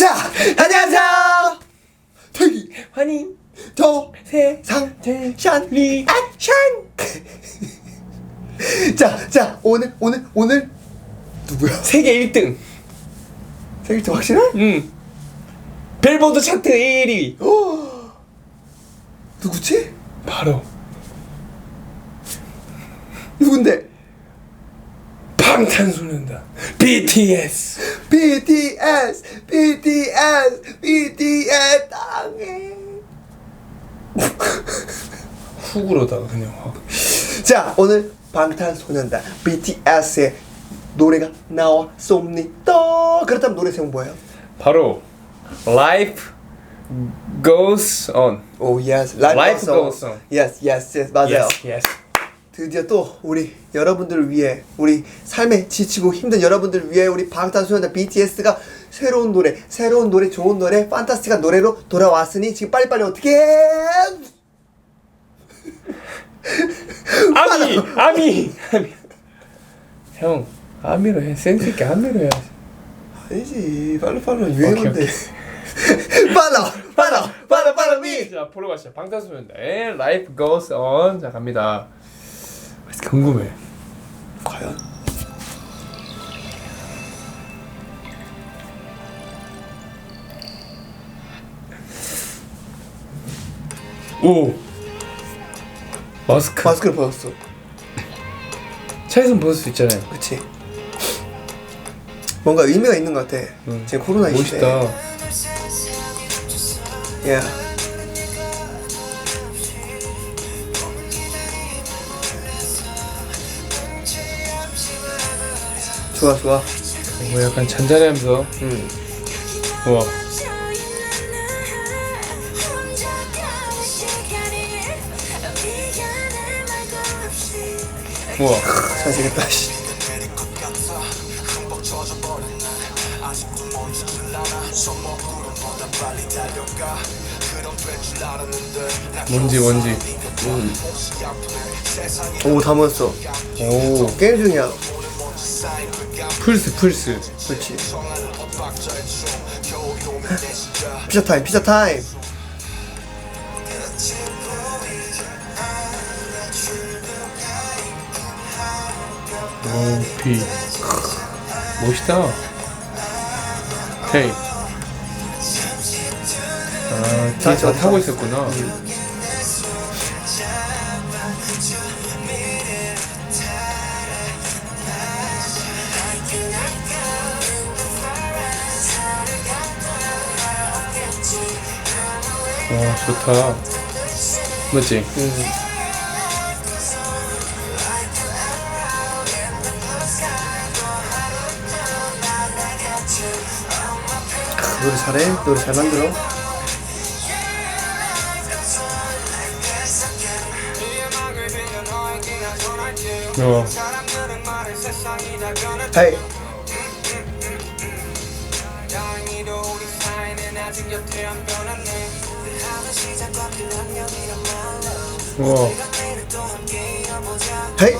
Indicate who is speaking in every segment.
Speaker 1: 자, 안녕하세요. 태기,
Speaker 2: 환희
Speaker 1: 저,
Speaker 2: 세
Speaker 1: 상,
Speaker 2: 제
Speaker 1: 샨,
Speaker 2: 리
Speaker 1: 액션. 자, 자, 오늘, 오늘, 오늘 누구야?
Speaker 2: 세계 1등
Speaker 1: 생일 때 확실해?
Speaker 2: 응 벨보드 차트 1위
Speaker 1: 어, 누구지?
Speaker 2: 바로
Speaker 1: 누군데?
Speaker 2: 방탄소년단 BTS
Speaker 1: BTS, BTS, BTS 땅에.
Speaker 2: 훅으로다가 그냥 확
Speaker 1: 자, 오늘 방탄소년단 BTS의 노래가 나왔습니다. 그렇다면 노래 제목 뭐예요?
Speaker 2: 바로 Life Goes On
Speaker 1: 오, yes.
Speaker 2: Life goes on.
Speaker 1: Yes, yes, yes. 맞아요.
Speaker 2: Yes, yes.
Speaker 1: 드디어 또 우리 여러분들을 위해 우리 삶에 지치고 힘든 여러분들을 위해 우리 방탄소년단 BTS가 새로운 노래, 새로운 노래, 좋은 노래, 판타스틱한 노래로 돌아왔으니 지금 빨리빨리 어떻게 해?
Speaker 2: 아미! 아미! 아미. 형 아미로 해. 센스 있게 아미로 해야지.
Speaker 1: 아니지. 빨리빨리 유행인데. 빨라. 빨라. 빨라 빨라 미
Speaker 2: 자 보러 가시죠. 방탄소년단의 Life Goes On. 자 갑니다. 궁금해 오. 마스크.
Speaker 1: 마스크를 벗었어.
Speaker 2: 차에서 벗을 수 있잖아요.
Speaker 1: 그치. 뭔가 의미가 있는 것 같아.
Speaker 2: 응.
Speaker 1: 지금 코로나 이 시대에.
Speaker 2: 멋있다.
Speaker 1: 야 좋아 좋아.
Speaker 2: 뭐 약간 잔잔해하면서?
Speaker 1: 응.
Speaker 2: 우와 우와.
Speaker 1: 잘생겼다 씨.
Speaker 2: 뭔지 뭔지.
Speaker 1: 오 다 모였어.
Speaker 2: 오.
Speaker 1: 게임 중이야.
Speaker 2: 플스 플스.
Speaker 1: 그렇지. 피자 타임 피자 타임
Speaker 2: 오피 멋있다. 헤이. 아 뒤에 차 타고 있었구나. 와 좋다. 맞지?
Speaker 1: 응. 노래 잘해? 노래 잘 만들어?
Speaker 2: 어.
Speaker 1: 헤이.
Speaker 2: 우와.
Speaker 1: 헤이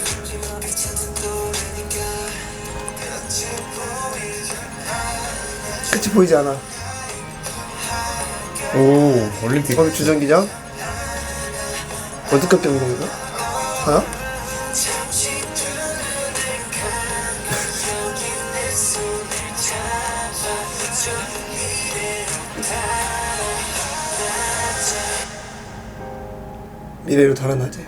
Speaker 1: 끝이 보이지 않아.
Speaker 2: 오 올림픽.
Speaker 1: 거기 주전기장? 월드컵 경기장인가? 하나? 미래로 달아나지.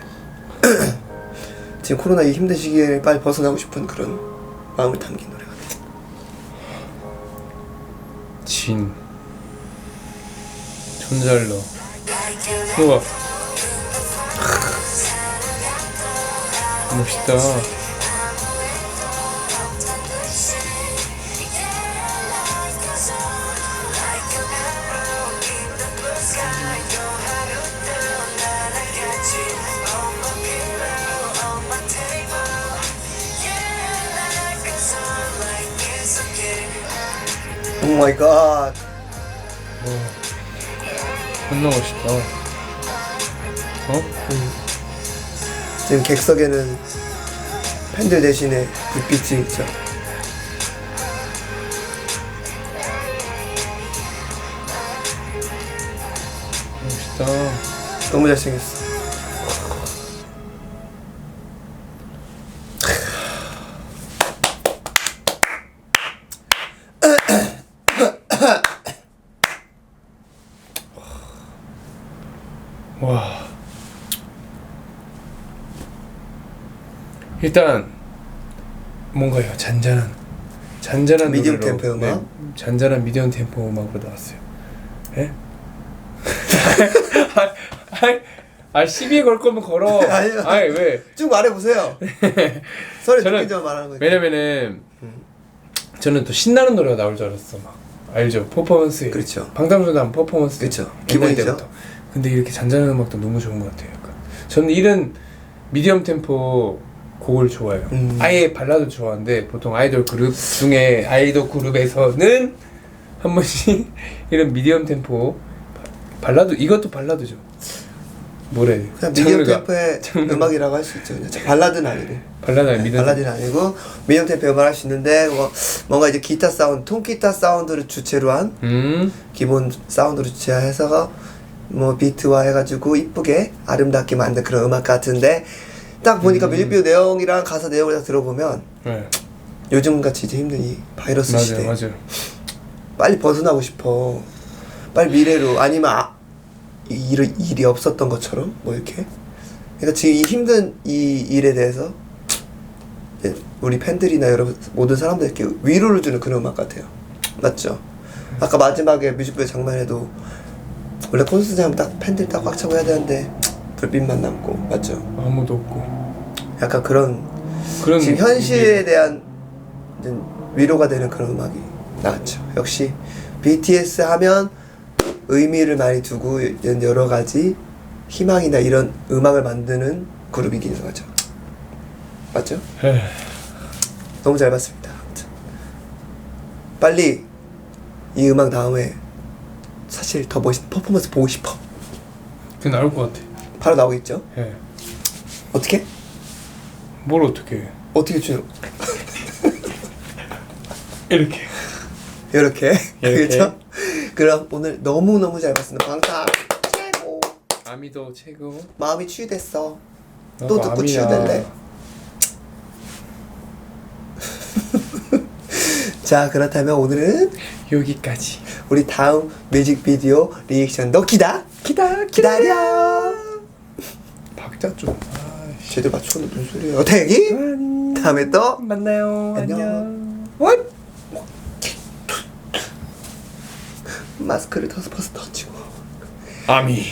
Speaker 1: 지금 코로나 이 힘든 시기에 빨리 벗어나고 싶은 그런 마음을 담긴 노래
Speaker 2: 진. 존잘러. 우와. 멋있다
Speaker 1: 마이 갓.
Speaker 2: 존나 멋있다. 어?
Speaker 1: 지금 객석에는 팬들 대신에 불빛이 있죠.
Speaker 2: 멋있다.
Speaker 1: 너무 잘생겼어.
Speaker 2: 일단 뭔가요? 잔잔한 잔잔한
Speaker 1: 미디엄
Speaker 2: 노래로,
Speaker 1: 템포 음악?
Speaker 2: 네, 잔잔한 미디엄 템포 음악으로 나왔어요. 예? 아, 아 시비에 걸 거면 걸어.
Speaker 1: 아니요.
Speaker 2: 아니 왜?
Speaker 1: 쭉 말해보세요. 소리
Speaker 2: 저는-
Speaker 1: 듣기 전 말하는 거.
Speaker 2: 왜냐면은 저는 또 신나는 노래가 나올 줄 알았어 막 알죠 퍼포먼스
Speaker 1: 그렇죠.
Speaker 2: 방탄소년단 퍼포먼스
Speaker 1: 그렇죠.
Speaker 2: 옛날
Speaker 1: 기본이죠.
Speaker 2: 때부터. 근데 이렇게 잔잔한 음악도 너무 좋은 것 같아요 약간. 저는 이런 미디엄 템포 곡을 좋아해요
Speaker 1: 음.
Speaker 2: 아예 발라드 좋아하는데 보통 아이돌 그룹 중에 아이돌 그룹에서는 한 번씩 이런 미디엄 템포 바- 발라드 이것도 발라드죠 뭐래
Speaker 1: 그냥 미디엄. 템포의
Speaker 2: 장르가.
Speaker 1: 음악이라고 할 수 있죠. 발라드는 아니고.
Speaker 2: 발라드 아니
Speaker 1: 네, 발라드는 아니고 미디엄 템포 음악을 할 수 있는데 뭐 뭔가 이제 기타 사운드, 통기타 사운드를 주체로 한
Speaker 2: 음
Speaker 1: 기본 사운드로 주체해서 뭐 비트화 해가지고 이쁘게 아름답게 만든 그런 음악 같은데 딱 보니까
Speaker 2: 음.
Speaker 1: 뮤직비디오 내용이랑 가사 내용을 다 들어보면
Speaker 2: 네.
Speaker 1: 요즘 같이 이제 힘든 이 바이러스 시대
Speaker 2: 맞아요 맞아요
Speaker 1: 빨리 벗어나고 싶어 빨리 미래로 아니면 아, 이 일이, 일이 없었던 것처럼 뭐 이렇게 그러니까 지금 이 힘든 이 일에 대해서 우리 팬들이나 여러분 모든 사람들께 위로를 주는 그런 음악 같아요 맞죠? 아까 마지막에 뮤직비디오 장면에도 원래 콘서트장 딱 팬들 딱 꽉 차고 해야 되는데 불빛만 남고 맞죠?
Speaker 2: 아무도 없고
Speaker 1: 약간 그런
Speaker 2: 그런
Speaker 1: 지금 현실에 대한 이제 위로가 되는 그런 음악이 나왔죠. 역시 BTS 하면 의미를 많이 두고 이런 여러 가지 희망이나 이런 음악을 만드는 그룹이긴 하죠. 맞죠?
Speaker 2: 에휴,
Speaker 1: 너무 잘 봤습니다. 아무튼. 빨리 이 음악 다음에 사실 더 멋있는 퍼포먼스 보고 싶어.
Speaker 2: 그 나올 것 같아.
Speaker 1: 바로 나오겠죠?
Speaker 2: 예.
Speaker 1: 어떻게?
Speaker 2: 뭘 어떻게 해?
Speaker 1: 어떻게 주?
Speaker 2: 이렇게.
Speaker 1: 이렇게.
Speaker 2: 이렇게.
Speaker 1: 그렇죠? 그럼 오늘 너무 너무 잘 봤습니다. 방탄 최고.
Speaker 2: 아미도 최고.
Speaker 1: 마음이 치유됐어. 또
Speaker 2: 나도
Speaker 1: 듣고. 치유될래? 자 그렇다면 오늘은
Speaker 2: 여기까지.
Speaker 1: 우리 다음 뮤직비디오 리액션도 기다
Speaker 2: 기다
Speaker 1: 기다려.
Speaker 2: 박자 좀.
Speaker 1: 제대로 맞추는 무슨 소리야? 대기. 다음에 또
Speaker 2: 만나요.
Speaker 1: 안녕.
Speaker 2: 안녕.
Speaker 1: 원. 마스크를 다섯 번 던지고.
Speaker 2: 아미.